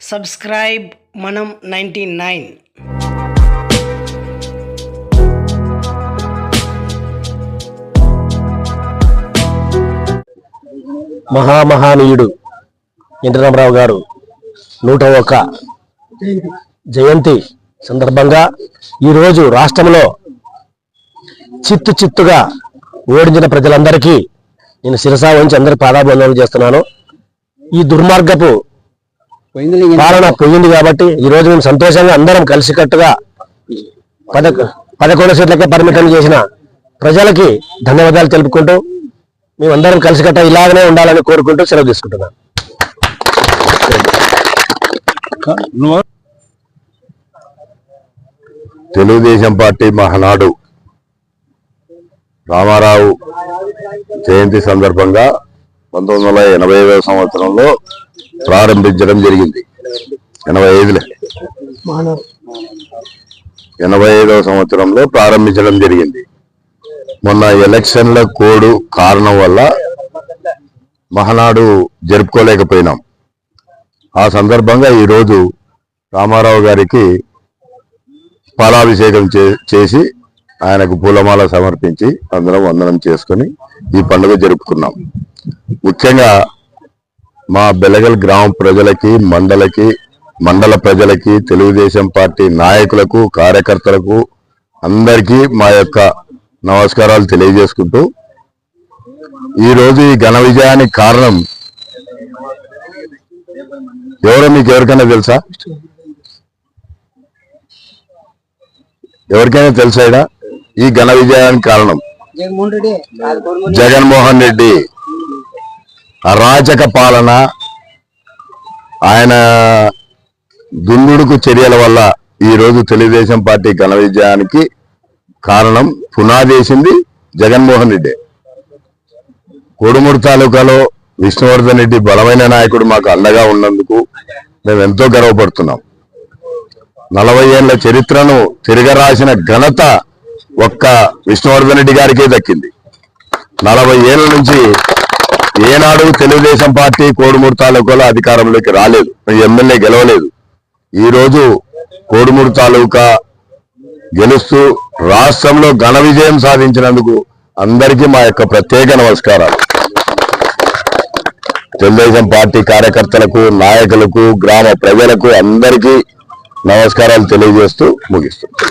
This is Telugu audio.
సబ్స్క్రైబ్ మనం నైంటీ నైన్. మహామహానీయుడు ఎన్టీ గారు నూట ఒక్క జయంతి సందర్భంగా ఈరోజు రాష్ట్రంలో చిత్తు చిత్తుగా ఓడించిన ప్రజలందరికీ నేను శిరసా వంచి అందరి పాదాభివందనలు చేస్తున్నాను. ఈ దుర్మార్గపు పాలన పోయింది కాబట్టి ఈ రోజు మేము సంతోషంగా అందరం కలిసికట్టుగా పద పదకొండు సీట్లకే పరిమితం చేసిన ప్రజలకి ధన్యవాదాలు తెలుపుకుంటూ మేమందరం కలిసికట్ట ఇలాగనే ఉండాలని కోరుకుంటూ సెలవు తీసుకుంటున్నాను తెలుగుదేశం పార్టీ మహానాడు రామారావు జయంతి సందర్భంగా పంతొమ్మిది వందల ఎనభై ఐదవ సంవత్సరంలో ప్రారంభించడం జరిగింది. ఎనభై ఐదులే. ఎనభై ఐదవ సంవత్సరంలో ప్రారంభించడం జరిగింది. మొన్న ఎలక్షన్ల కోడ్ కారణం వల్ల మహనాడు జరుపుకోలేకపోయినాం. ఆ సందర్భంగా ఈరోజు రామారావు గారికి పాలాభిషేకం చే- చేసి ఆయనకు పూలమాల సమర్పించి అందరం వందనం చేసుకొని ఈ పండుగ జరుపుకున్నాం. ముఖ్యంగా మా బెలగల్ గ్రామ ప్రజలకి మండలకి మండల ప్రజలకి తెలుగుదేశం పార్టీ నాయకులకు కార్యకర్తలకు అందరికీ మా యొక్క నమస్కారాలు తెలియజేసుకుంటూ ఈ రోజు ఈ ఘన విజయానికి కారణం ఎవరో మీకు ఎవరికైనా తెలుసా? ఎవరికైనా తెలుసా? ఈ ఘన విజయానికి కారణం జగన్మోహన్ రెడ్డి. అరాచక పాలన ఆయన దుందుడుకు చర్యల వల్ల ఈ రోజు తెలుగుదేశం పార్టీ ఘన విజయానికి కారణం పునాదేసింది జగన్మోహన్ రెడ్డి. కోడుమూరు తాలూకాలో విష్ణువర్ధన్ రెడ్డి బలమైన నాయకుడు మాకు అండగా ఉన్నందుకు మేము ఎంతో గర్వపడుతున్నాం. నలభై ఏళ్ళ చరిత్రను తిరగరాసిన ఘనత ఒక్క విష్ణువర్ధన్ రెడ్డి గారికే దక్కింది. నలభై ఏళ్ళ నుంచి ఏనాడు తెలుగుదేశం పార్టీ కోడుమూరు తాలూకాలో అధికారంలోకి రాలేదు. ఎమ్మెల్యే గెలవలేదు. ఈ రోజు కోడుమూరు తాలూకా గెలుస్తూ రాష్ట్రంలో ఘన విజయం సాధించినందుకు అందరికీ మా యొక్క ప్రత్యేక నమస్కారాలు. తెలుగుదేశం పార్టీ కార్యకర్తలకు నాయకులకు గ్రామ ప్రజలకు అందరికీ నమస్కారాలు తెలియజేస్తూ ముగిస్తుంది